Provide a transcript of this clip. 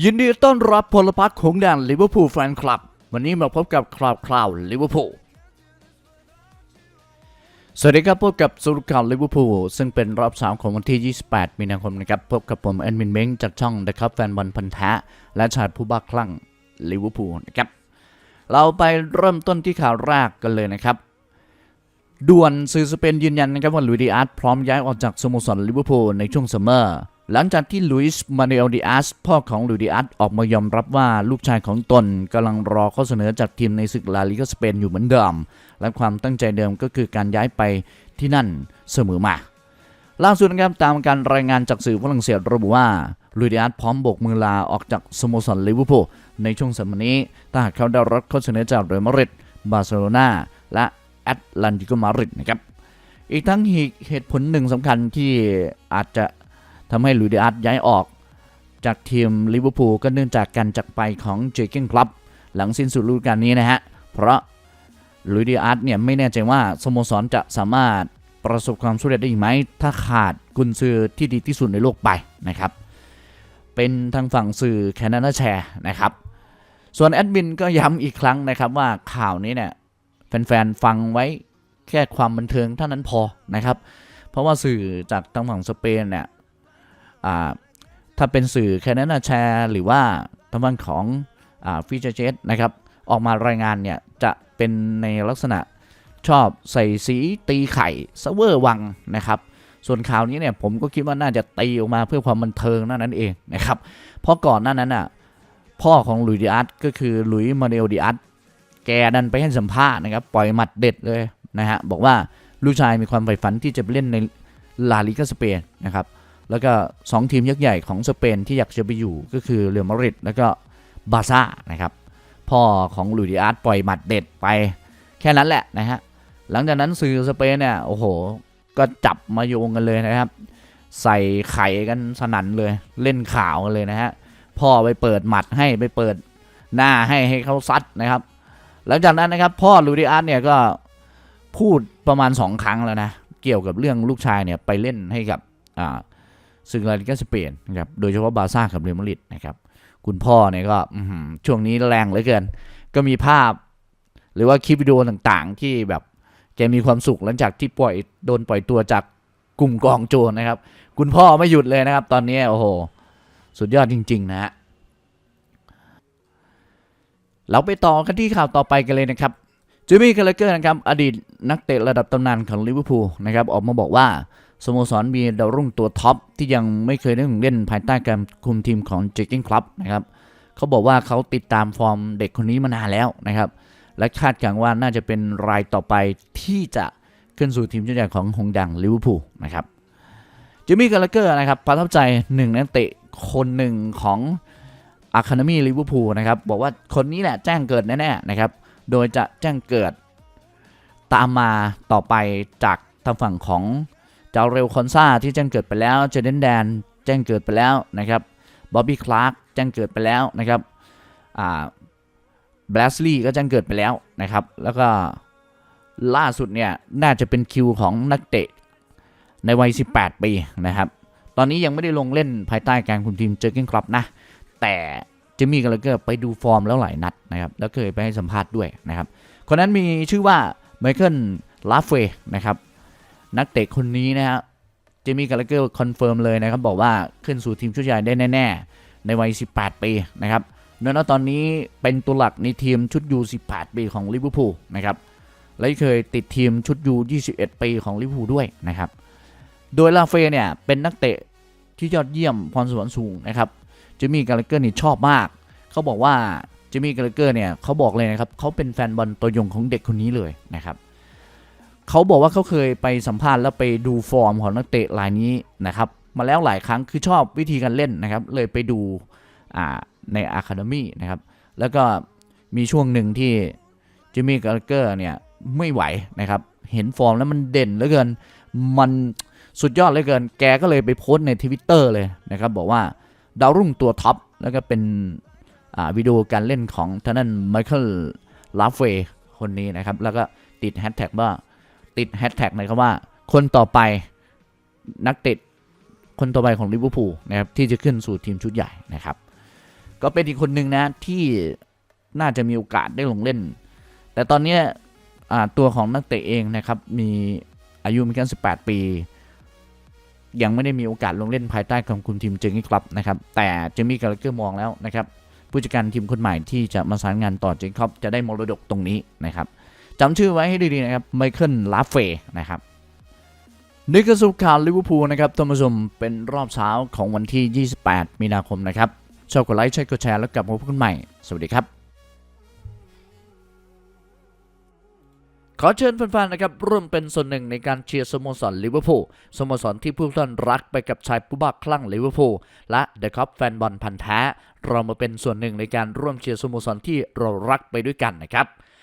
ยินดีต้อนรับพลพักของแดนลิเวอร์พูลแฟนคลับ วันนี้มาพบกับคราวคราวลิเวอร์พูลสวัสดีครับพบกับสรุปข่าวลิเวอร์พูลซึ่งเป็นรอบสามของวันที่ 28 มีนาคมนะครับ พบกับผมแอดมินเม้งจากช่อง The Cup แฟนบอลพันธะและชาติผู้บ้าคลั่งลิเวอร์พูลนะครับ เราไปเริ่มต้นที่ข่าวแรกกันเลยนะครับด่วนสื่อสเปนยืนยันนะครับว่าลุยดิอาร์ตพร้อมย้ายออกจากสโมสรลิเวอร์พูลในช่วงซัมเมอร์ หลังจากที่ลุยส์มาเอลดิอาสพ่อของลุยดิอาร์ตออกมายอมรับว่าลูกชายของตนกำลังรอข้อเสนอจากทีมในศึกลาลิกาสเปนอยู่เหมือนเดิม และความตั้งใจเดิมก็คือการย้ายไปที่นั่นเสมอมา ล่าสุดนะครับตามการรายงานจากสื่อฝรั่งเศสระบุว่าลุยดิอาร์ตพร้อมโบกมือลาออกจากสโมสรลิเวอร์พูลในช่วงสัปดาห์นี้ถ้าหากเขาได้รับข้อเสนอจากเรอัลมาดริดบาร์เซโลนาและแอตแลนติโกมาดริดนะครับอีกทั้งเหตุผลหนึ่งสำคัญที่อาจจะ ทำให้ลุยเดอาร์ตย้ายออกจากทีมลิเวอร์พูลก็เนื่องจากการจากไปของเจเกนคลับหลังสิ้นสุดฤดูกาลนี้นะฮะ เพราะลุยเดอาร์ตเนี่ยไม่แน่ใจว่าสโมสรจะสามารถประสบความสำเร็จได้อีกไหม ถ้าขาดกุนซือที่ดีที่สุดในโลกไปนะครับ เป็นทางฝั่งสื่อแคนาดาแชร์นะครับ ส่วนแอดมินก็ย้ำอีกครั้งนะครับว่าข่าวนี้เนี่ยแฟนๆฟังไว้แค่ความบันเทิงเท่านั้นพอนะครับ เพราะว่าสื่อจากทางฝั่งสเปนเนี่ย ถ้าเป็นสื่อแค่นั้นนะแชร์หรือว่าทางฝั่งของอ่าฟิชเจตนะครับ ออกมารายงานเนี่ย จะเป็นในลักษณะชอบใส่สีตีไข่เซเวอร์วังนะครับ ส่วนข่าวนี้เนี่ยผมก็คิดว่าน่าจะตีออกมาเพื่อความบันเทิงนั่นนั่นเองนะครับ เพราะก่อนหน้านั้นน่ะพ่อของหลุยดิอาร์ตก็คือหลุยมาเนลดิอาร์ตแกดันไปให้สัมภาษณ์นะครับปล่อยหมัดเด็ดเลยนะฮะบอกว่าลูกชายมีความใฝ่ฝันที่จะไปเล่นในลาลิกาสเปนนะครับ แล้วก็ 2 ทีมยักษ์ใหญ่ของสเปนที่อยากจะไปอยู่ก็คือเรอัลมาดริดแล้วก็บาร์ซ่านะครับพ่อของลุยดิอาร์ตปล่อยหมัดเด็ดไปแค่นั้นแหละนะฮะหลังจากนั้นสื่อสเปนเนี่ยโอ้โห ก็จับมาโยงกันเลยนะครับ ใส่ไข่กันสนั่นเลยเล่นข่าวกันเลยนะฮะพ่อไปเปิดหมัดให้ไปเปิดหน้าให้ให้เขาซัดนะครับ หลังจากนั้นนะครับพ่อลูดิอาร์ตเนี่ยก็พูดประมาณ 2 ครั้งแล้วนะเกี่ยวกับเรื่องลูกชายเนี่ยไปเล่นให้กับอ่า ซึ่งลาลิกาสเปนนะครับโดยเฉพาะบาร์ซ่ากับเรอัลมาดริดนะครับคุณพ่อเนี่ยก็ช่วงนี้แรงเหลือเกิน ก็มีภาพ หรือว่าคลิปวิดีโอต่างๆ ที่แบบแกมีความสุขหลังจากที่ปล่อยโดนปล่อยตัวจากกลุ่มกองโจรนะครับ คุณพ่อไม่หยุดเลยนะครับ ตอนนี้โอ้โห สุดยอดจริง ๆ นะฮะเราไปต่อกันที่ข่าวต่อไปกันเลยนะครับจิมมี่คาร์เลเกอร์นะครับอดีตนักเตะระดับตำนานของลิเวอร์พูลนะครับออกมาบอกว่า สโมสรมีดาวรุ่งตัวท็อปที่ยังไม่เคยได้ลงเล่นภายใต้การคุมทีมของเจคกิ้งคลับนะครับเขาบอกว่าเขาติดตามฟอร์มเด็กคนนี้มานานแล้วนะครับ และคาดการณ์ว่าน่าจะเป็นรายต่อไปที่จะขึ้นสู่ทีมชุดใหญ่ของหงดังลิเวอร์พูลนะครับจิมมี่คาร์เลเกอร์นะครับประทับใจหนึ่งนักเตะคนหนึ่งของอะคาเดมี่ลิเวอร์พูลนะครับบอกว่าคนนี้แหละแจ้งเกิดแน่ๆนะครับโดยจะแจ้งเกิดตามมาต่อไปจากทางฝั่งของ เจ้าเรลคอนซาที่แจ้งเกิดไปแล้วเจเดนแดนแจ้งเกิดไปแล้วนะครับบ๊อบบี้คลาร์กแจ้งเกิดไปแล้วนะครับอ่าบลสลีย์ก็แจ้งเกิดไปแล้วนะครับ แล้วก็ล่าสุดเนี่ยน่าจะเป็นคิวของนักเตะในวัย 18 ปีนะครับ ตอนนี้ยังไม่ได้ลงเล่นภายใต้การคุมทีมเจอร์เกนคลับนะ แต่จิมมี่กาลเกอร์ไปดูฟอร์มแล้วหลายนัดนะครับ แล้วเคยไปให้สัมภาษณ์ด้วยนะครับ คนนั้นมีชื่อว่าไมเคิลลาเฟนะครับ นักเตะคนนี้นะฮะจิมมี่กาลเกอร์คอนเฟิร์มเลยนะครับ บอกว่าขึ้นสู่ทีมชุดใหญ่ได้แน่ ๆ ในวัย 18 ปีนะครับเนื่องจากตอนนี้เป็นตัวหลักในทีมชุดยู18 ปีของลิเวอร์พูลนะครับและเคยติดทีมชุดยู21 ปีของลิเวอร์พูลด้วยนะครับ โดยลาเฟเนี่ยเป็นนักเตะที่ยอดเยี่ยมพรสวรรค์สูงนะครับจิมมี่กาลเกอร์นี่ชอบมากเขาบอกว่าจิมมี่กาลเกอร์เนี่ยเขาบอกเลยนะครับเขาเป็นแฟนบอลตัวยงของเด็กคนนี้เลยนะครับ เขาบอกว่าเขาเคยไปสัมภาษณ์แล้วไปดูฟอร์มของนักเตะรายนี้นะครับ มาแล้วหลายครั้งคือชอบวิธีการเล่นนะครับ เลยไปดูในอะคาเดมี่นะครับ แล้วก็มีช่วงหนึ่งที่จิมมี่กาลเกอร์เนี่ยไม่ไหวนะครับ เห็นฟอร์มแล้วมันเด่นเหลือเกิน มันสุดยอดเหลือเกิน แกก็เลยไปโพสต์ในทวิตเตอร์เลยนะครับ บอกว่าดาวรุ่งตัวท็อป แล้วก็เป็นวิดีโอการเล่นของท่านั้นไมเคิลลาเฟคนนี้นะครับ แล้วก็ติดแฮชแท็กว่า ติดแฮชแท็กนะครับว่า คนต่อไปนักเตะคนต่อไปของลิเวอร์พูลนะครับที่จะขึ้นสู่ทีมชุดใหญ่นะครับ ก็เป็นอีกคนหนึ่งนะที่น่าจะมีโอกาสได้ลงเล่น แต่ตอนนี้ตัวของนักเตะเองนะครับมีอายุมีแค่18 ปี ยังไม่ได้มีโอกาสลงเล่นภายใต้ของคุมทีมเจงกี้ครับนะครับ แต่เจมี่กาลเกอร์มองแล้วนะครับผู้จัดการทีมคนใหม่ที่จะมาสานงานต่อเจงครับจะได้มรดกตรงนี้นะครับ จำชื่อไว้ให้ดีๆนะครับไมเคิลลาเฟนะครับนี่คือสุข่าวลิเวอร์พูลนะครับท่านผู้ชมเป็นรอบเช้าของวันที่ 28 มีนาคมนะครับชอบกดไลค์ใช่กดแชร์แล้วกลับมาพบกันใหม่ สวัสดีครับ ขอเชิญแฟนๆนะครับร่วมเป็นส่วนหนึ่งในการเชียร์สโมสรลิเวอร์พูลสโมสรที่ผู้ท่านรักไปกับชายผู้บ้าคลั่งลิเวอร์พูลและเดอะคัพแฟนบอลพันธ์แท้ เรามาเป็นส่วนหนึ่งในการร่วมเชียร์สโมสรที่เรารักไปด้วยกันนะครับ